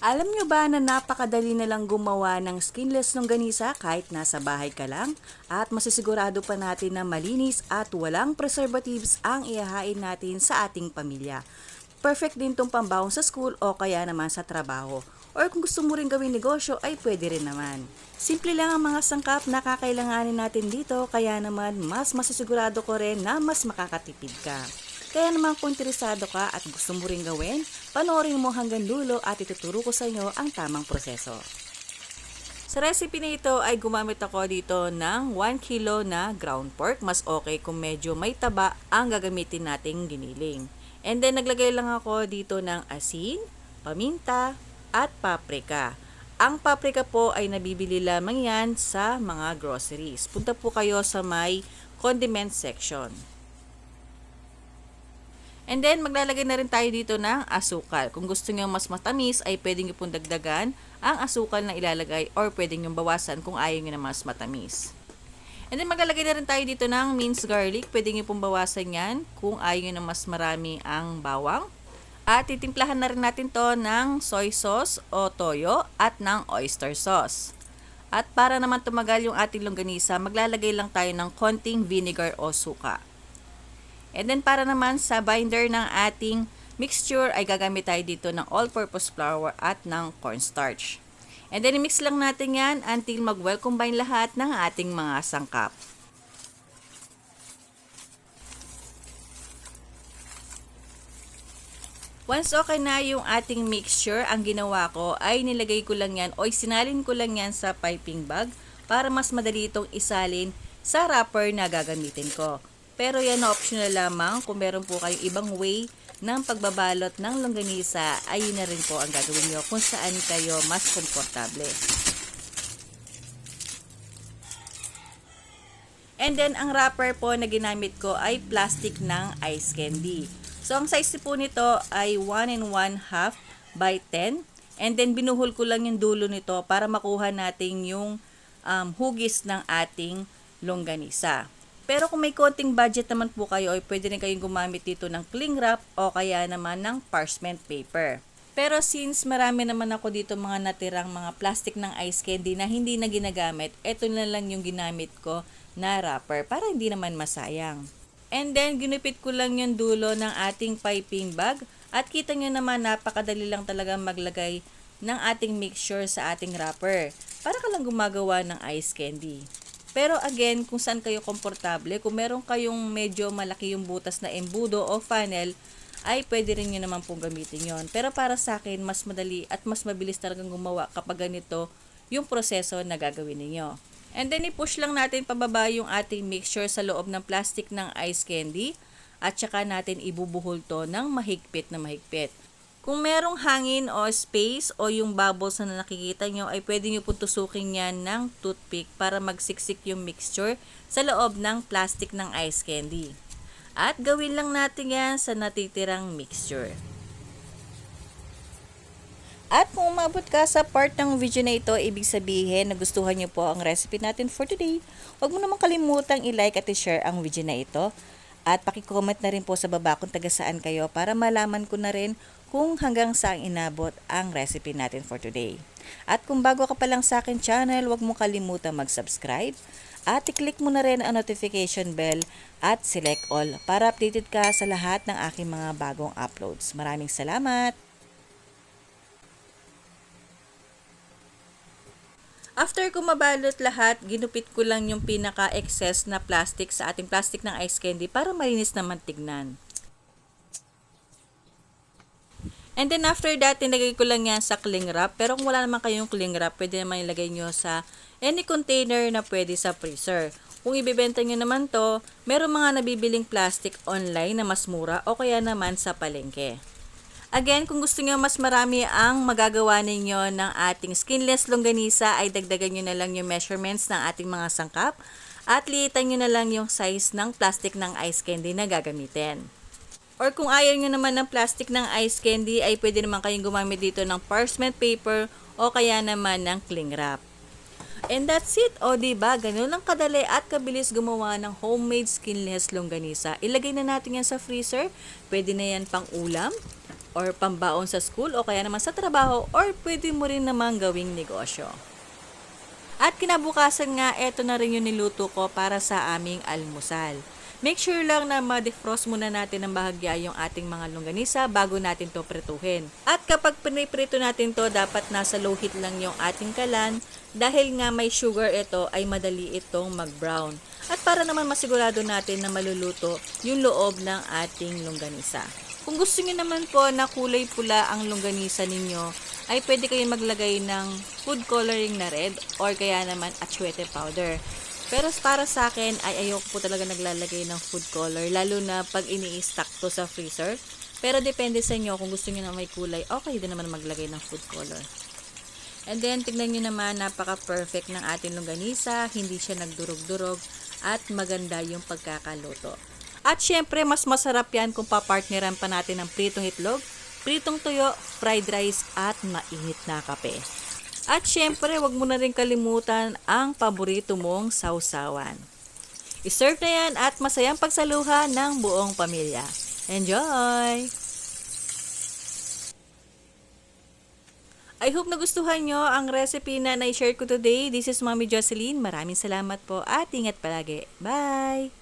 Alam nyo ba na napakadali na lang gumawa ng skinless longganisa kahit nasa bahay ka lang? At masisigurado pa natin na malinis at walang preservatives ang ihahain natin sa ating pamilya. Perfect din tong pambawang sa school o kaya naman sa trabaho. Or kung gusto mo rin gawing negosyo ay pwede rin naman. Simple lang ang mga sangkap na kakailanganin natin dito kaya naman mas masisigurado ko rin na mas makakatipid ka. Kaya naman kung interesado ka at gusto mo rin gawin, panoorin mo hanggang dulo at ituturo ko sa inyo ang tamang proseso. Sa recipe na ito ay gumamit ako dito ng 1 kilo na ground pork. Mas okay kung medyo may taba ang gagamitin nating giniling. And then naglagay lang ako dito ng asin, paminta, at paprika. Ang paprika po ay nabibili lamang yan sa mga groceries. Punta po kayo sa may condiment section. And then, maglalagay na rin tayo dito ng asukal. Kung gusto nyo mas matamis, ay pwede nyo pong dagdagan ang asukal na ilalagay or pwede nyo bawasan kung ayaw nyo na mas matamis. And then, maglalagay na rin tayo dito ng minced garlic. Pwede nyo pong bawasan yan kung ayaw nyo na mas marami ang bawang. At titimplahan na rin natin to ng soy sauce o toyo at ng oyster sauce. At para naman tumagal yung ating longganisa, maglalagay lang tayo ng konting vinegar o suka. And then para naman sa binder ng ating mixture ay gagamit tayo dito ng all-purpose flour at ng cornstarch. And then mix lang natin yan until mag-well combine lahat ng ating mga sangkap. Once okay na yung ating mixture, ang ginawa ko ay nilagay ko lang yan o sinalin ko lang yan sa piping bag para mas madali itong isalin sa wrapper na gagamitin ko. Pero yan optional lamang kung meron po kayong ibang way ng pagbabalot ng longganisa ay yun na rin po ang gagawin nyo kung saan kayo mas komportable. And then, ang wrapper po na ginamit ko ay plastic ng ice candy. So, ang size po nito ay 1 and 1 half by 10. And then, binuhol ko lang yung dulo nito para makuha natin yung um, hugis ng ating longganisa. Pero kung may konting budget naman po kayo, ay pwede rin kayong gumamit dito ng cling wrap o kaya naman ng parchment paper. Pero since marami naman ako dito mga natirang mga plastic ng ice candy na hindi na ginagamit, ito na lang yung ginamit ko na wrapper para hindi naman masayang. And then, ginupit ko lang yung dulo ng ating piping bag at kita nyo naman napakadali lang talaga maglagay ng ating mixture sa ating wrapper para ka lang gumagawa ng ice candy. Pero again, kung saan kayo komportable, kung meron kayong medyo malaki yung butas na embudo o funnel, ay pwede rin nyo naman pong gamitin yon. Pero para sa akin, mas madali at mas mabilis talagang gumawa kapag ganito yung proseso na gagawin ninyo. And then, i-push lang natin pababa yung ating mixture sa loob ng plastic ng ice candy at saka natin ibubuhol to ng mahigpit na mahigpit. Kung merong hangin o space o yung bubbles na nakikita nyo, ay pwede nyo po tusukin yan ng toothpick para magsiksik yung mixture sa loob ng plastic ng ice candy. At gawin lang natin yan sa natitirang mixture. At kung umabot ka sa part ng video na ito, ibig sabihin na gustuhan niyo po ang recipe natin for today, huwag mo naman kalimutang i-like at i-share ang video na ito. At pakicomment na rin po sa baba kung taga saan kayo para malaman ko na rin kung hanggang saan inabot ang recipe natin for today. At kung bago ka pa lang sa akin channel, huwag mo kalimutan mag-subscribe at i-click mo na rin ang notification bell at select all para updated ka sa lahat ng aking mga bagong uploads. Maraming salamat! After ko mabalot lahat, ginupit ko lang yung pinaka-excess na plastic sa ating plastic ng ice candy para malinis naman tignan. And then after that, tinagay ko lang yan sa cling wrap. Pero kung wala naman kayong cling wrap, pwede naman ilagay nyo sa any container na pwede sa freezer. Kung ibibenta nyo naman to, meron mga nabibiling plastic online na mas mura o kaya naman sa palengke. Again, kung gusto nyo mas marami ang magagawa ninyo ng ating skinless longganisa, ay dagdagan nyo na lang yung measurements ng ating mga sangkap at liitan nyo na lang yung size ng plastic ng ice candy na gagamitin. Or kung ayaw nyo naman ng plastic ng ice candy, ay pwede naman kayong gumamit dito ng parchment paper o kaya naman ng cling wrap. And that's it. O, ba? Ganun lang kadali at kabilis gumawa ng homemade skinless longganisa. Ilagay na natin yan sa freezer. Pwede na yan pang ulam, or pambaon sa school o kaya naman sa trabaho or pwede mo rin naman gawing negosyo. At kinabukasan nga, eto na rin yung niluto ko para sa aming almusal. Make sure lang na ma-defrost muna natin ng bahagya yung ating mga longganisa bago natin to pretuhin. At kapag piniprito natin to, dapat nasa low heat lang yung ating kalan dahil nga may sugar ito ay madali itong mag-brown. At para naman masigurado natin na maluluto yung loob ng ating longganisa. Kung gusto niyo naman po na kulay pula ang longganisa ninyo, ay pwede kayong maglagay ng food coloring na red or kaya naman atsuete powder. Pero para sa akin ay ayoko po talaga naglalagay ng food color lalo na pag ini-stack to sa freezer. Pero depende sa inyo kung gusto niyo na may kulay, okay din naman maglagay ng food color. And then tignan niyo naman napaka-perfect ng ating longganisa, hindi siya nagdurog-durog at maganda yung pagkakaluto. At syempre, mas masarap yan kung papartneran pa natin ng pritong itlog, pritong tuyo, fried rice at mainit na kape. At syempre, wag mo na rin kalimutan ang paborito mong sausawan. I-serve na yan at masayang pagsaluhan ng buong pamilya. Enjoy! I hope nagustuhan nyo ang recipe na na-share ko today. This is Mommy Jocelyn. Maraming salamat po at ingat palagi. Bye!